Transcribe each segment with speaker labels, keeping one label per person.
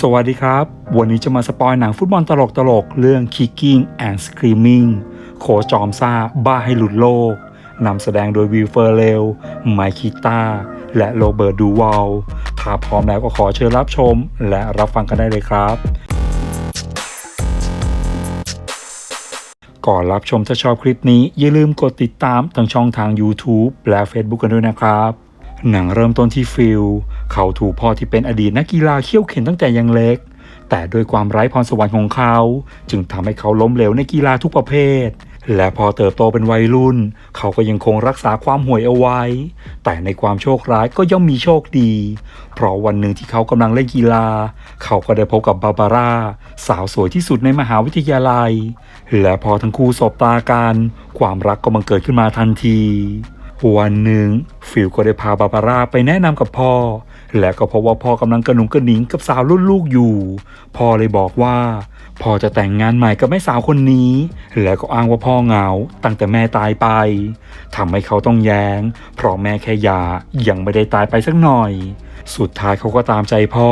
Speaker 1: สวัสดีครับ วันนี้จะมาสปอยหนังฟุตบอลตลกตลกๆเรื่อง Kicking and Screaming โคจอมซาบ้าให้หลุดโลก นำแสดงโดยวิลเฟอร์เรลไมคิต้า และโรเบิร์ตดูวอลถ้าพร้อมแล้วก็ขอเชิญรับชม และรับฟังกันได้เลยครับ ก่อนรับชมถ้าชอบคลิปนี้ อย่าลืมกดติดตามทางช่องทาง YouTube และ Facebook กันด้วยนะครับ หนังเริ่มต้นที่ฟิลเขาถูกพ่อที่เป็นอดีตนักกีฬาเขี้ยวเข็นตั้งแต่ยังเล็ก แต่ด้วยความไร้พรสวรรค์ของเขา จึงทำให้เขาล้มเหลวในกีฬาทุกประเภท และพอเติบโตเป็นวัยรุ่น เขาก็ยังคงรักษาความห่วยเอาไว้ แต่ในความโชคร้ายก็ย่อมมีโชคดี เพราะวันหนึ่งที่เขากำลังเล่นกีฬา เขาก็ได้พบกับบาบาร่า สาวสวยที่สุดในมหาวิทยาลัย และพอทั้งคู่สบตากัน ความรักก็บังเกิดขึ้นมาทันที วันหนึ่งฟิลก็ได้พาบาบาร่าไปแนะนำกับพ่อ และก็พบว่าพ่อกำลังกระหนุงกระหนิงกับสาวรุ่นลูกอยู่ พ่อเลยบอกว่าพ่อจะแต่งงานใหม่กับแม่สาวคนนี้ และก็อ้างว่าพ่อเหงาตั้งแต่แม่ตายไปทำให้เขาต้องแยง้ง เพราะแม่แค่ยายังไม่ได้ตายไปสักหน่อย สุดท้ายเขาก็ตามใจพ่อ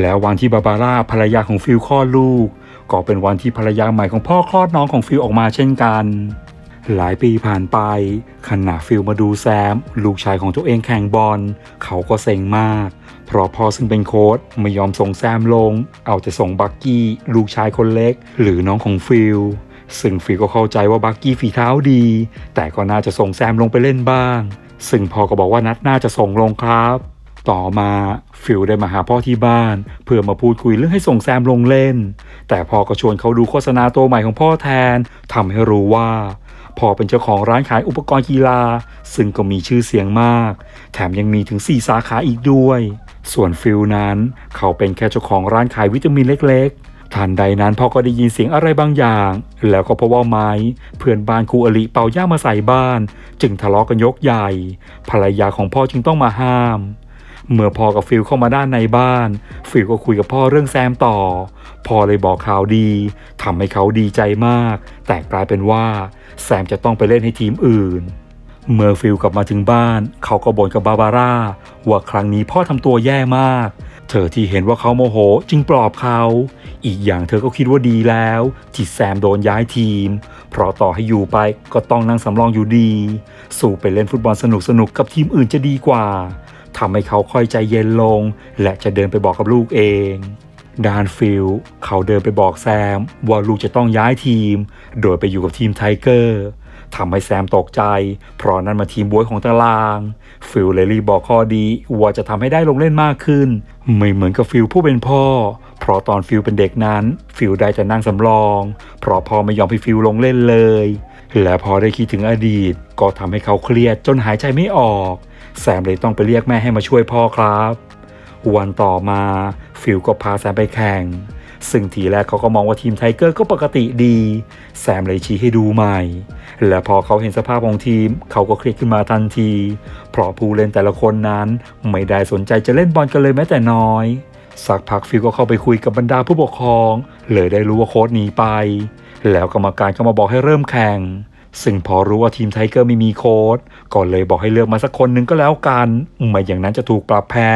Speaker 1: แล้ววันที่บาบาร่าภรรยาของฟิลคลอดลูก ก็เป็นวันที่ภรรยาใหม่ของพ่อคลอดน้องของฟิลออกมาเช่นกัน หลายปีผ่านไปขณะฟิลมาดูแซม ลูกชายของตัวเองแข่งบอล เขาก็เซ็งมาก เพราะพ่อซึ่งเป็นโค้ชไม่ยอมส่งแซมลง เอาแต่ส่งบักกี้ ลูกชายคนเล็ก หรือน้องของฟิลซึ่งฟิลก็เข้าใจว่าบักกี้ฝีเท้าดี แต่ก็น่าจะส่งแซมลงไปเล่นบ้าง ซึ่งพ่อก็บอกว่านัดน่าจะส่งลงครับ ต่อมาฟิลได้มาหาพ่อที่บ้าน เพื่อมาพูดคุยเรื่องให้ส่งแซมลงเล่น แต่พ่อก็ชวนเขาดูโฆษณาตัวใหม่ของพ่อแทนทำให้รู้ว่า พ่อเป็นเจ้าของร้านขายอุปกรณ์กีฬา ซึ่งก็มีชื่อเสียงมาก แถมยังมีถึง 4 สาขาอีกด้วย ส่วนฟิลนั้น เขาเป็นแค่เจ้าของร้านขายวิตามินเล็กๆทันใดนั้นพ่อก็ได้ยินเสียงอะไรบางอย่าง แล้วก็พบว่าไม้ เพื่อนบ้านครูอลิเป่าย่ามาใส่บ้าน จึงทะเลาะกันยกใหญ่ ภรรยาของพ่อจึงต้องมาห้าม เมื่อพ่อกับฟิลเข้ามาด้านในบ้าน ฟิลก็คุยกับพ่อเรื่องแซมต่อพ่อเลยบอกข่าวดีทำให้เขาดีใจมาก แต่กลายเป็นว่าแซมจะต้องไปเล่นให้ทีมอื่น เมื่อฟิลกลับมาถึงบ้าน เขาก็บ่นกับบาบาร่าว่าครั้งนี้พ่อทำตัวแย่มาก เธอที่เห็นว่าเขาโมโหจึงปลอบเขา อีกอย่างเธอก็คิดว่าดีแล้วที่แซมโดนย้ายทีม เพราะต่อให้อยู่ไปก็ต้องนั่งสำรองอยู่ดี สู่ไปเล่นฟุตบอลสนุกๆกับทีมอื่นจะดีกว่า ทำให้เขาค่อยใจเย็นลง และจะเดินไปบอกกับลูกเองดานฟิลเขาเดินไปบอกแซม ว่าลูกจะต้องย้ายทีม โดยไปอยู่กับทีมไทเกอร์ทำให้แซมตกใจ เพราะนั่นมาทีมบวยของตาราง ฟิลเลยรีบบอกข้อดี ว่าจะทำให้ได้ลงเล่นมากขึ้น ไม่เหมือนกับฟิลผู้เป็นพ่อ เพราะตอนฟิลเป็นเด็กนั้น ฟิลได้แต่นั่งสำรอง เพราะพ่อไม่ยอมให้ฟิลลงเล่นเลย และพอได้คิดถึงอดีต ก็ทำให้เขาเครียดจนหายใจไม่ออก แซมเลยต้องไปเรียกแม่ให้มาช่วยพ่อครับวันต่อมาฟิลก็พาแซมไปแข่ง ซึ่งทีแรกเขาก็มองว่าทีมไทเกอร์ก็ปกติดี แซมเลยชี้ให้ดูใหม่ และพอเขาเห็นสภาพของทีม เขาก็เครียดขึ้นมาทันที เพราะผู้เล่นแต่ละคนนั้น ไม่ได้สนใจจะเล่นบอลกันเลยแม้แต่น้อยสักพักฟิลก็เข้าไปคุยกับบรรดาผู้ปกครอง เลยได้รู้ว่าโค้ชหนีไป แล้วกรรมการก็มาบอกให้เริ่มแข่ง ซึ่งพอรู้ว่าทีมไทเกอร์ไม่มีโค้ดก็เลยบอกให้เลือกมาสักคนหนึ่งก็แล้วกันไม่อย่างนั้นจะถูกปรับแพ้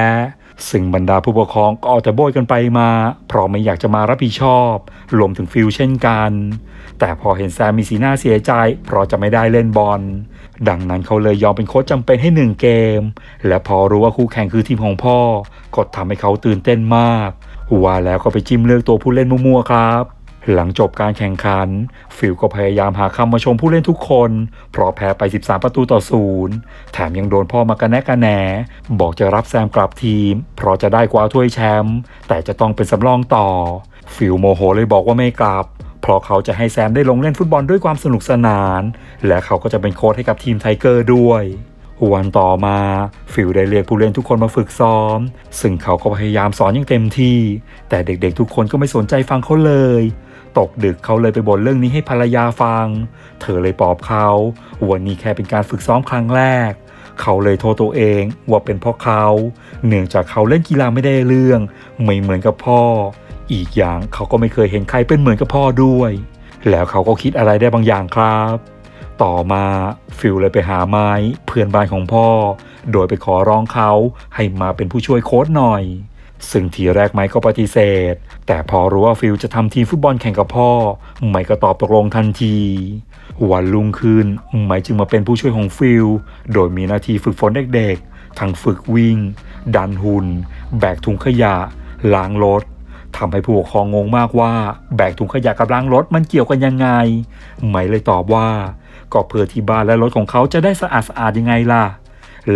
Speaker 1: ซึ่งบรรดาผู้ปกครองก็เอาแต่โบยกันไปมา เพราะไม่อยากจะมารับผิดชอบ รวมถึงฟิลเช่นกัน แต่พอเห็นแซมมีสีหน้าเสียใจ เพราะจะไม่ได้เล่นบอล ดังนั้นเขาเลยยอมเป็นโค้ชจำเป็นให้หนึ่งเกม และพอรู้ว่าคู่แข่งคือทีมของพ่อก็ทำให้เขาตื่นเต้นมากว่าแล้วก็ไปจิ้มเลือกตัวผู้เล่นมั่วๆครับ หลังจบการแข่งขัน ฟิลก็พยายามหาคำมาชมผู้เล่นทุกคน เพราะแพ้ไป 13 ประตูต่อศูนย์แถมยังโดนพ่อมากระแนะกระแหน บอกจะรับแซมกลับทีม เพราะจะได้กว่าถ้วยแชมป์แต่จะต้องเป็นสำรองต่อ ฟิลโมโหเลยบอกว่าไม่กลับ เพราะเขาจะให้แซมได้ลงเล่นฟุตบอลด้วยความสนุกสนาน และเขาก็จะเป็นโค้ชให้กับทีมไทเกอร์ด้วยวันต่อมาฟิลได้เรียกผู้เล่นทุกคนมาฝึกซ้อม ซึ่งเขาก็พยายามสอนอย่างเต็มที่ แต่เด็กๆทุกคนก็ไม่สนใจฟังเขาเลย ตกดึกเขาเลยไปบ่นเรื่องนี้ให้ภรรยาฟัง เธอเลยปลอบเขาวันนี้แค่เป็นการฝึกซ้อมครั้งแรก เขาเลยโทษตัวเองว่าเป็นเพราะเขาเนื่องจากเขาเล่นกีฬาไม่ได้เรื่อง ไม่เหมือนกับพ่อ อีกอย่างเขาก็ไม่เคยเห็นใครเป็นเหมือนกับพ่อด้วย แล้วเขาก็คิดอะไรได้บางอย่างครับ ต่อมาฟิลเลยไปหาไม้เพื่อนบ้านของพ่อ โดยไปขอร้องเขาให้มาเป็นผู้ช่วยโค้ชหน่อย ซึ่งทีแรกไมค์ก็ปฏิเสธ แต่พอรู้ว่าฟิลจะทำทีมฟุตบอลแข่งกับพ่อ ไมค์ก็ตอบตกลงทันที วันรุ่งขึ้น ไมค์จึงมาเป็นผู้ช่วยของฟิล โดยมีหน้าที่ฝึกฝนเด็กๆ ทั้งฝึกวิ่ง ดันหุ่น แบกถุงขยะ ล้างรถทำให้ผู้ปกครองงงมากว่า แบกถุงขยะกับล้างรถมันเกี่ยวกันยังไง ไมค์เลยตอบว่า ก็เพื่อที่บ้านและรถของเขาจะได้สะอาดสะอาดยังไงล่ะ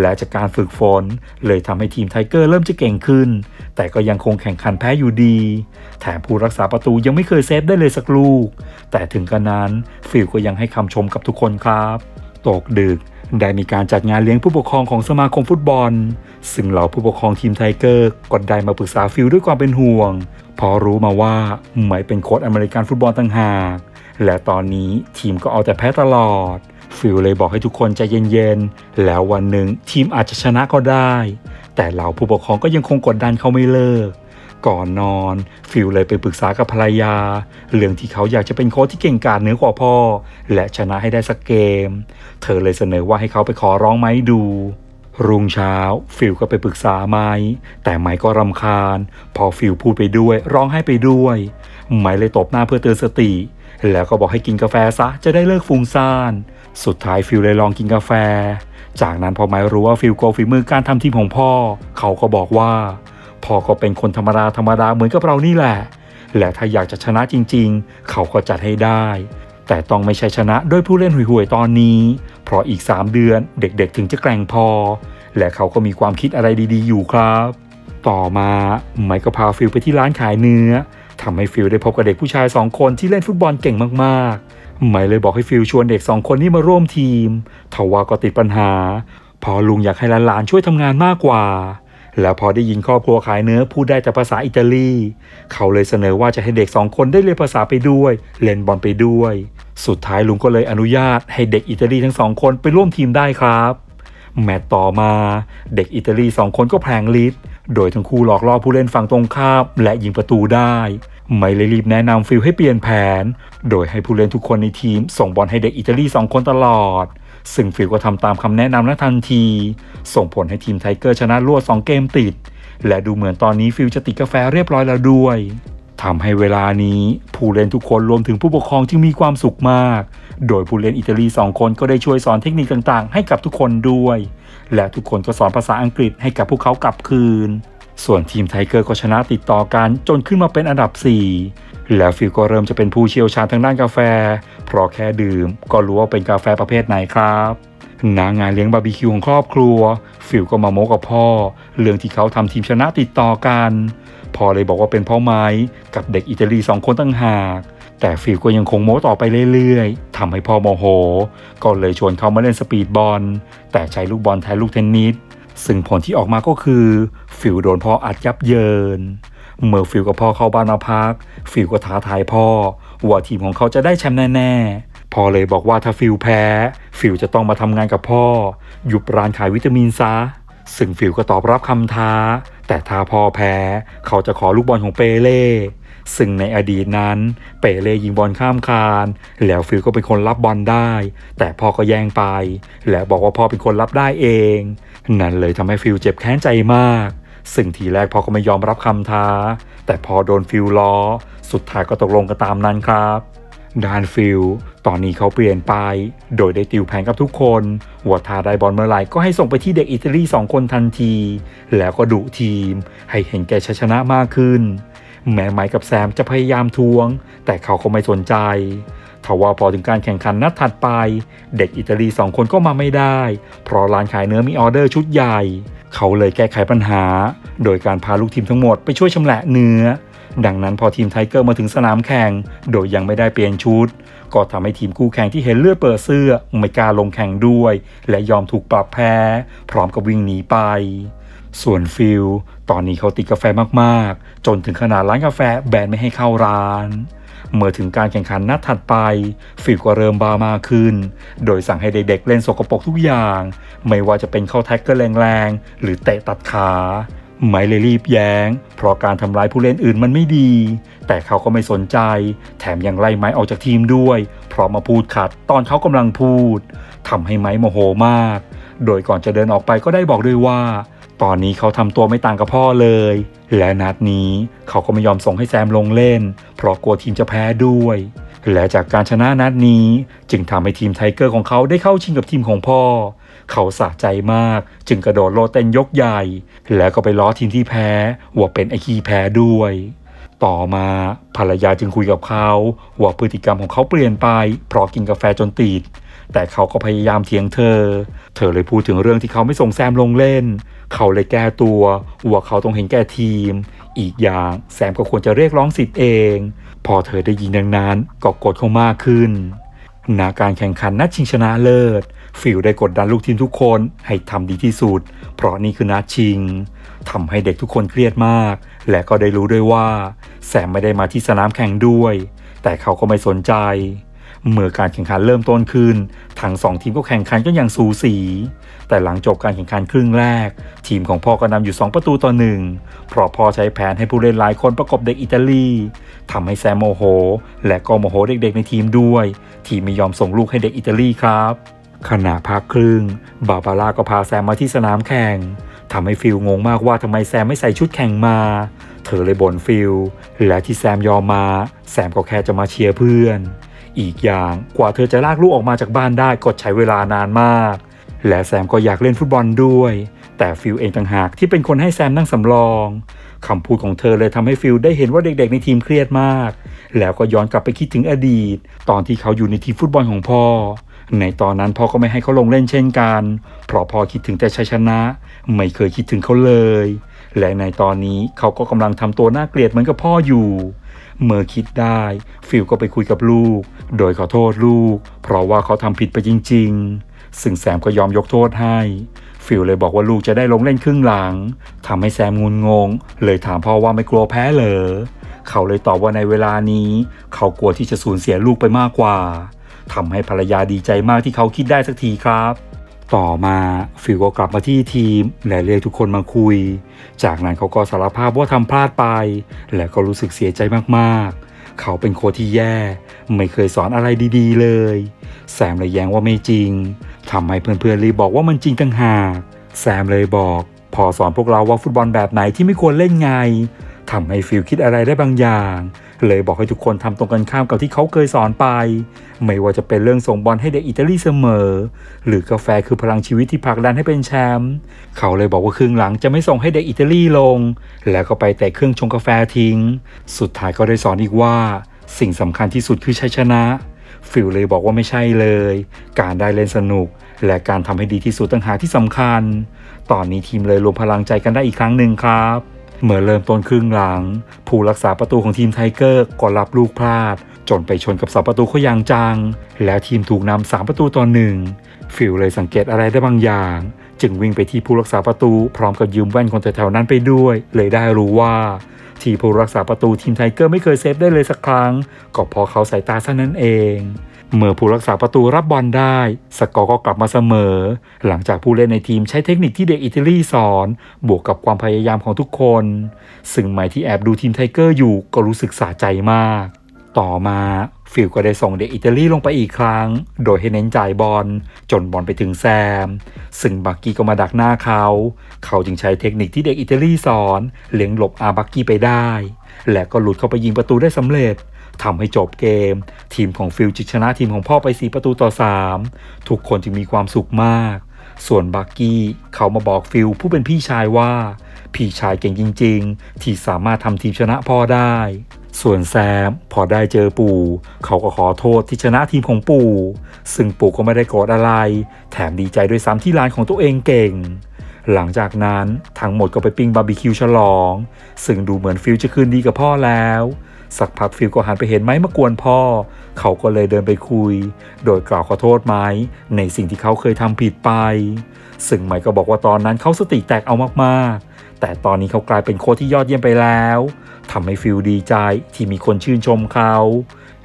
Speaker 1: และจากการฝึกฝนเลยทำให้ทีมไทเกอร์เริ่มจะเก่งขึ้น แต่ก็ยังคงแข่งขันแพ้อยู่ดี แถมผู้รักษาประตูยังไม่เคยเซฟได้เลยสักลูก แต่ถึงกระนั้นฟิลก็ยังให้คำชมกับทุกคนครับ ตกดึกได้มีการจัดงานเลี้ยงผู้ปกครองของสมาคมฟุตบอล ซึ่งเหล่าผู้ปกครองทีมไทเกอร์ก็ได้มาปรึกษาฟิลด้วยความเป็นห่วง พอรู้มาว่าไม่เป็นโค้ชอเมริกันฟุตบอลต่างหาก และตอนนี้ทีมก็เอาแต่แพ้ตลอด ฟิลเลยบอกให้ทุกคนใจเย็นๆ แล้ววันหนึ่งทีมอาจจะชนะก็ได้ แต่เหล่าผู้ปกครองก็ยังคงกดดันเขาไม่เลิก ก่อนนอน ฟิลเลยไปปรึกษากับภรรยา เรื่องที่เขาอยากจะเป็นโค้ชที่เก่งกาจเหนือกว่าพ่อ และชนะให้ได้สักเกม เธอเลยเสนอว่าให้เขาไปขอร้องไม้ดูรุ่งเช้า ฟิลก็ไปปรึกษาไม้แต่ไม้ก็รำคาญ พอฟิลพูดไปด้วย ร้องไห้ไปด้วย ไม้เลยตบหน้าเพื่อเตือนสติ แล้วก็บอกให้กินกาแฟซะจะได้เลิกฟุ้งซ่าน สุดท้ายฟิลเลยลองกินกาแฟ จากนั้นพอไม้รู้ว่าฟิลโกฝีมือการทำทีมของพ่อ เขาก็บอกว่า พ่อก็เป็นคนธรรมดาธรรมดาเหมือนกับเรานี่แหละ และถ้าอยากจะชนะจริงๆ เขาก็จัดให้ได้ แต่ต้องไม่ใช่ชนะด้วยผู้เล่นห่วยๆตอนนี้ เพราะอีก 3 เดือนเด็กๆถึงจะแกร่งพอ และเขาก็มีความคิดอะไรดีๆ อยู่ครับ ต่อมาไมค์ก็พาฟิลไปที่ร้านขายเนื้อทำให้ฟิลได้พบกับเด็กผู้ชายสองคนที่เล่นฟุตบอลเก่งมากๆ ไมค์เลยบอกให้ฟิลชวนเด็กสองคนนี้มาร่วมทีมทว่าก็ติดปัญหา พอลุงอยากให้หลานๆช่วยทำงานมากกว่า แล้วพอได้ยินครอบครัวขายเนื้อพูดได้แต่ภาษาอิตาลี เขาเลยเสนอว่าจะให้เด็กสองคนได้เรียนภาษาไปด้วย เล่นบอลไปด้วย สุดท้ายลุงก็เลยอนุญาตให้เด็กอิตาลีทั้งสองคนไปร่วมทีมได้ครับแมตต์ต่อมา เด็กอิตาลีสองคนก็แพลงลิดโดยทั้งคู่หลอกล่อผู้เล่นฝั่งตรงข้ามและยิงประตูได้ ไม่เลยรีบแนะนำฟิลให้เปลี่ยนแผน โดยให้ผู้เล่นทุกคนในทีมส่งบอลให้เด็กอิตาลีสองคนตลอด ซึ่งฟิลก็ทำตามคำแนะนำนั้นทันที ส่งผลให้ทีมไทเกอร์ชนะรวด2เกมติด และดูเหมือนตอนนี้ฟิลจะติดกาแฟเรียบร้อยแล้วด้วยทำให้เวลานี้ผู้เล่นทุกคนรวมถึงผู้ปกครองจึงมีความสุขมาก โดยผู้เล่นอิตาลีสองคนก็ได้ช่วยสอนเทคนิคต่างๆ ให้กับทุกคนด้วย และทุกคนก็สอนภาษาอังกฤษให้กับพวกเขากลับคืน ส่วนทีมไทเกอร์ก็ชนะติดต่อกันจนขึ้นมาเป็นอันดับ 4 แล้วฟิลก็เริ่มจะเป็นผู้เชี่ยวชาญทางด้านกาแฟ เพราะแค่ดื่มก็รู้ว่าเป็นกาแฟประเภทไหนครับณงานเลี้ยงบาร์บีคิวของครอบครัว ฟิลก็มาโมกับพ่อ เรื่องที่เขาทำทีมชนะติดต่อกันพ่อเลยบอกว่าเป็นพ่อไม้กับเด็กอิตาลีสองคนตั้งหาก แต่ฟิลก็ยังคงโม้ต่อไปเรื่อยๆทำให้พ่อโมโห ก็เลยชวนเขามาเล่นสปีดบอล แต่ใช้ลูกบอลแทนลูกเทนนิส ซึ่งผลที่ออกมาก็คือฟิลโดนพ่ออัดยับเยิน เมื่อฟิลกับพ่อเข้าบ้านมาพัก ฟิลก็ท้าทายพ่อ ว่าทีมของเขาจะได้แชมป์แน่ๆพ่อเลยบอกว่าถ้าฟิลแพ้ ฟิลจะต้องมาทำงานกับพ่อ หยุดร้านขายวิตามินซะ ซึ่งฟิลก็ตอบรับคำท้า แต่ถ้าพ่อแพ้ เขาจะขอลูกบอลของเปเล่ ซึ่งในอดีตนั้นเปเลยิงบอลข้ามคาน แล้วฟิลก็เป็นคนรับบอลได้ แต่พ่อก็แย่งไป และบอกว่าพ่อเป็นคนรับได้เอง นั่นเลยทำให้ฟิลเจ็บแค้นใจมาก ซึ่งทีแรกพ่อก็ไม่ยอมรับคำท้า แต่พอโดนฟิลล้อ สุดท้ายก็ตกลงกันตามนั้นครับดานฟิลตอนนี้เขาเปลี่ยนไป โดยได้ติวแผนกับทุกคนว่าถ้าได้บอลเมื่อไหร่ก็ให้ส่งไปที่เด็กอิตาลีสองคนทันที แล้วก็ดุทีม ให้เห็นแก่ชัยชนะมากขึ้น แม้ไมค์กับแซมจะพยายามทวง แต่เขาก็ไม่สนใจทว่าพอถึงการแข่งขันนัดถัดไป เด็กอิตาลีสองคนก็มาไม่ได้ เพราะร้านขายเนื้อมีออเดอร์ชุดใหญ่ เขาเลยแก้ไขปัญหา โดยการพาลูกทีมทั้งหมดไปช่วยชำแหละเนื้อ ดังนั้นพอทีมไทเกอร์มาถึงสนามแข่ง โดยยังไม่ได้เปลี่ยนชุด ก็ทำให้ทีมคู่แข่งที่เห็นเลือดเปิดเสื้อไม่กล้าลงแข่งด้วย และยอมถูกปรับแพ้ พร้อมกับวิ่งหนีไป ส่วนฟิลตอนนี้เขาติดกาแฟมากๆ จนถึงขนาดร้านกาแฟแบนไม่ให้เข้าร้าน เมื่อถึงการแข่งขันนัดถัดไป ฟิลก็เริ่มบามากขึ้น โดยสั่งให้เด็กๆเล่นสกปรกทุกอย่าง ไม่ว่าจะเป็นเข้าแท็กเกอร์แรงๆ หรือเตะตัดขาไม่เลยรีบแย้ง เพราะการทำร้ายผู้เล่นอื่นมันไม่ดี แต่เขาก็ไม่สนใจ แถมยังไล่ไม้ออกจากทีมด้วย เพราะมาพูดขัดตอนเขากำลังพูดทำให้ไม้โมโหมาก โดยก่อนจะเดินออกไปก็ได้บอกด้วยว่า ตอนนี้เขาทำตัวไม่ต่างกับพ่อเลย และนัดนี้เขาก็ไม่ยอมส่งให้แซมลงเล่น เพราะกลัวทีมจะแพ้ด้วย และจากการชนะนัดนี้ จึงทำให้ทีมไทเกอร์ของเขาได้เข้าชิงกับทีมของพ่อ เขาสะใจมาก จึงกระโดดโลดเต้นยกใหญ่ แล้วก็ไปล้อทีมที่แพ้ว่าเป็นไอคีแพ้ด้วยต่อมาภรรยาจึงคุยกับเขาว่าพฤติกรรมของเขาเปลี่ยนไป เพราะกินกาแฟจนติด แต่เขาก็พยายามเถียงเธอ เธอเลยพูดถึงเรื่องที่เขาไม่ส่งแซมลงเล่น เขาเลยแก้ตัวว่าเขาต้องเห็นแก่ทีม อีกอย่างแซมก็ควรจะเรียกร้องสิทธิ์เอง พอเธอได้ยินดังนั้นก็กดเขามากขึ้นนาการแข่งขันนัดชิงชนะเลิศ ฟิลได้กดดันลูกทีมทุกคนให้ทำดีที่สุด เพราะนี่คือนัดชิงทำให้เด็กทุกคนเครียดมาก และก็ได้รู้ด้วยว่า แซมไม่ได้มาที่สนามแข่งด้วย แต่เขาก็ไม่สนใจ เมื่อการแข่งขันเริ่มต้นขึ้น ทั้งสองทีมก็แข่งขันกันอย่างสูสี แต่หลังจบการแข่งขันครึ่งแรก ทีมของพ่อก็นำอยู่ 2 ประตูต่อหนึ่งเพราะพ่อใช้แผนให้ผู้เล่นหลายคนประกบเด็กอิตาลีทำให้แซมโมโห และก็โมโหเด็กๆในทีมด้วย ที่ไม่ยอมส่งลูกให้เด็กอิตาลีครับขณะพักครึ่ง บาบาร่าก็พาแซมมาที่สนามแข่งทำให้ฟิลงงมากว่าทำไมแซมไม่ใส่ชุดแข่งมา เธอเลยบ่นฟิลและที่แซมยอมมา แซมก็แค่จะมาเชียร์เพื่อน อีกอย่าง กว่าเธอจะลากลูกออกมาจากบ้านได้ก็ใช้เวลานานมาก และแซมก็อยากเล่นฟุตบอลด้วย แต่ฟิลเองต่างหากที่เป็นคนให้แซมนั่งสำรองคำพูดของเธอเลยทำให้ฟิลได้เห็นว่าเด็กๆ ในทีมเครียดมาก แล้วก็ย้อนกลับไปคิดถึงอดีต ตอนที่เขาอยู่ในทีมฟุตบอลของพ่อ ในตอนนั้นพ่อก็ไม่ให้เขาลงเล่นเช่นกัน เพราะพ่อคิดถึงแต่ชัยชนะ ไม่เคยคิดถึงเขาเลย และในตอนนี้เขาก็กำลังทำตัวน่าเกลียดเหมือนกับพ่ออยู่ เมื่อคิดได้ ฟิลก็ไปคุยกับลูก โดยขอโทษลูก เพราะว่าเขาทำผิดไปจริง ๆ ซึ่งแซมก็ยอมยกโทษให้ ฟิลเลยบอกว่าลูกจะได้ลงเล่นครึ่งหลังทำให้แซมงุนงง เลยถามพ่อว่าไม่กลัวแพ้เหรอเขาเลยตอบว่าในเวลานี้ เขากลัวที่จะสูญเสียลูกไปมากกว่าทำให้ภรรยาดีใจมากที่เขาคิดได้สักทีครับ ต่อมาฟิลก็กลับมาที่ทีมและเรียกทุกคนมาคุย จากนั้นเขาก็สารภาพว่าทำพลาดไป และก็รู้สึกเสียใจมากๆ เขาเป็นโค้ชที่แย่ ไม่เคยสอนอะไรดีๆ เลย แซมเลยแย้งว่าไม่จริงทำให้เพื่อนๆรีบบอกว่ามันจริงตั้งหาก แซมเลยบอก พอสอนพวกเราว่าฟุตบอลแบบไหนที่ไม่ควรเล่นไง ทำให้ฟิลคิดอะไรได้บางอย่าง เลยบอกให้ทุกคนทำตรงกันข้ามกับที่เขาเคยสอนไป ไม่ว่าจะเป็นเรื่องส่งบอลให้เด็กอิตาลีเสมอ หรือกาแฟคือพลังชีวิตที่ผลักดันให้เป็นแชมป์เขาเลยบอกว่าครึ่งหลังจะไม่ส่งให้เด็กอิตาลีลง แล้วก็ไปแต่เครื่องชงกาแฟทิ้ง สุดท้ายก็ได้สอนอีกว่า สิ่งสำคัญที่สุดคือชัยชนะฟิลเลยบอกว่าไม่ใช่เลย การได้เล่นสนุก และการทำให้ดีที่สุดต่างหากที่สำคัญ ตอนนี้ทีมเลยรวมพลังใจกันได้อีกครั้งหนึ่งครับ เมื่อเริ่มต้นครึ่งหลัง ผู้รักษาประตูของทีมไทเกอร์ก็รับลูกพลาด จนไปชนกับเสาประตูเขาอย่างจัง แล้วทีมถูกนำสามประตูต่อหนึ่งฟิลเลยสังเกตอะไรได้บางอย่าง จึงวิ่งไปที่ผู้รักษาประตูพร้อมกับยืมแว่นคนแถวๆนั้นไปด้วย เลยได้รู้ว่า ที่ผู้รักษาประตูทีมไทเกอร์ไม่เคยเซฟได้เลยสักครั้ง ก็เพราะเขาสายตาสั้นนั่นเองเมื่อผู้รักษาประตูรับบอลได้ สกอร์ก็กลับมาเสมอ หลังจากผู้เล่นในทีมใช้เทคนิคที่เด็กอิตาลีสอน บวกกับความพยายามของทุกคน ซึ่งหม่ที่แอบดูทีมไทเกอร์อยู่ก็รู้สึกสะใจมาก ต่อมาฟิลก็ได้ส่งเด็กอิตาลีลงไปอีกครั้ง โดยให้เน้นจ่ายบอลจนบอลไปถึงแซม ซึ่งบักกี้ก็มาดักหน้าเขา เขาจึงใช้เทคนิคที่เด็กอิตาลีสอนเลี้ยงหลบอาบักกี้ไปได้ และก็หลุดเข้าไปยิงประตูได้สำเร็จทำให้จบเกม ทีมของฟิลจึงชนะทีมของพ่อไป4ประตูต่อ 3 ทุกคนจึงมีความสุขมาก ส่วนบักกี้เขามาบอกฟิลผู้เป็นพี่ชายว่า พี่ชายเก่งจริง ๆ ที่สามารถทำทีมชนะพ่อได้ ส่วนแซมพอได้เจอปู่ เขาก็ขอโทษที่ชนะทีมของปู่ ซึ่งปู่ก็ไม่ได้โกรธอะไร แถมดีใจด้วยซ้ำที่ร้านของตัวเองเก่ง หลังจากนั้นทั้งหมดก็ไปปิ้งบาร์บีคิวฉลอง ซึ่งดูเหมือนฟิลจะคืนดีกับพ่อแล้ว สักพักฟิลก็หันไปเห็นไม้มากวนพ่อ เขาก็เลยเดินไปคุย โดยกล่าวขอโทษไม้ในสิ่งที่เขาเคยทำผิดไป ซึ่งไม้ก็บอกว่าตอนนั้นเขาสติแตกเอามากๆ แต่ตอนนี้เขากลายเป็นโค้ชที่ยอดเยี่ยมไปแล้วทำให้ฟิลดีใจที่มีคนชื่นชมเขา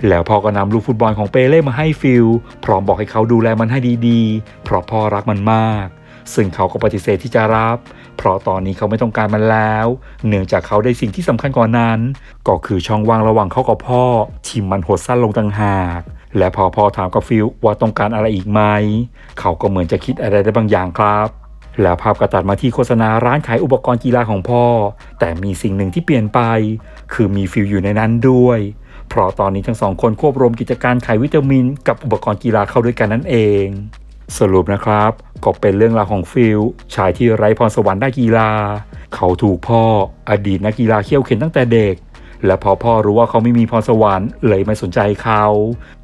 Speaker 1: แล้วพ่อก็นำลูกฟุตบอลของเปเล่มาให้ฟิลพร้อมบอกให้เขาดูแลมันให้ดีๆ เพราะพ่อรักมันมาก ซึ่งเขาก็ปฏิเสธที่จะรับ เพราะตอนนี้เขาไม่ต้องการมันแล้ว เนื่องจากเขาได้สิ่งที่สำคัญกว่านั้น ก็คือช่องว่างระหว่างเขากับพ่อที่มันหดสั้นลงต่างหากและพอพ่อถามกับฟิลว่าต้องการอะไรอีกไหม เขาก็เหมือนจะคิดอะไรได้บางอย่างครับ แล้วภาพก็ตัดมาที่โฆษณาร้านขายอุปกรณ์กีฬาของพ่อ แต่มีสิ่งหนึ่งที่เปลี่ยนไป คือมีฟิลอยู่ในนั้นด้วย เพราะตอนนี้ทั้งสองคนควบรวมกิจการขายวิตามิน กับอุปกรณ์กีฬาเข้าด้วยกันนั่นเอง สรุปนะครับ ก็เป็นเรื่องราวของฟิลชายที่ไร้พรสวรรค์ด้านกีฬา เขาถูกพ่อ อดีตนักกีฬาเขี้ยวเข็นตั้งแต่เด็ก และพอพ่อรู้ว่าเขาไม่มีพรสวรรค์เลยไม่สนใจเขา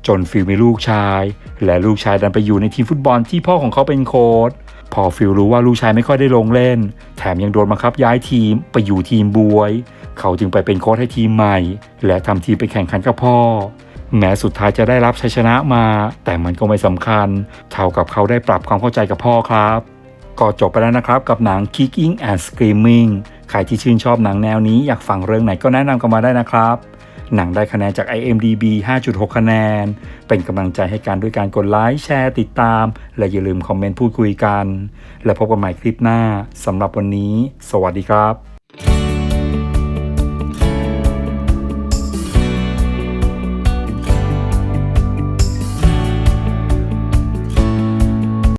Speaker 1: จนฟิลมีลูกชาย และลูกชายดันไปอยู่ในทีมฟุตบอลที่พ่อของเขาเป็นโค้ช พอฟิลรู้ว่าลูกชายไม่ค่อยได้ลงเล่น แถมยังโดนบังคับย้ายทีมไปอยู่ทีมบวย เขาจึงไปเป็นโค้ชให้ทีมใหม่ และทำทีมไปแข่งขันกับพ่อ แม้สุดท้ายจะได้รับชัยชนะมา แต่มันก็ไม่สำคัญ เท่ากับเขาได้ปรับความเข้าใจกับพ่อครับ ก็จบไปแล้วนะครับกับหนัง Kicking and Screaming ใครที่ชื่นชอบหนังแนวนี้อยากฟังเรื่องไหนก็แนะนำกันมาได้นะครับ หนังได้คะแนนจาก IMDB 5.6 คะแนน เป็นกำลังใจให้กันด้วยการกดไลค์แชร์ติดตาม และอย่าลืมคอมเมนต์พูดคุยกัน และพบกันใหม่คลิปหน้าสำหรับวันนี้ สวัสดีครับ